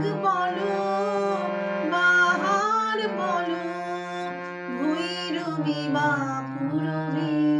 বেহাগ বলো বাহার বলো বা পুরবী।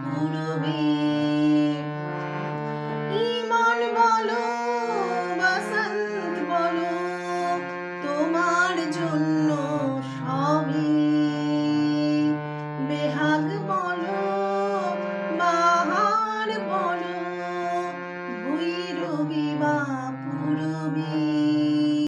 পুরবী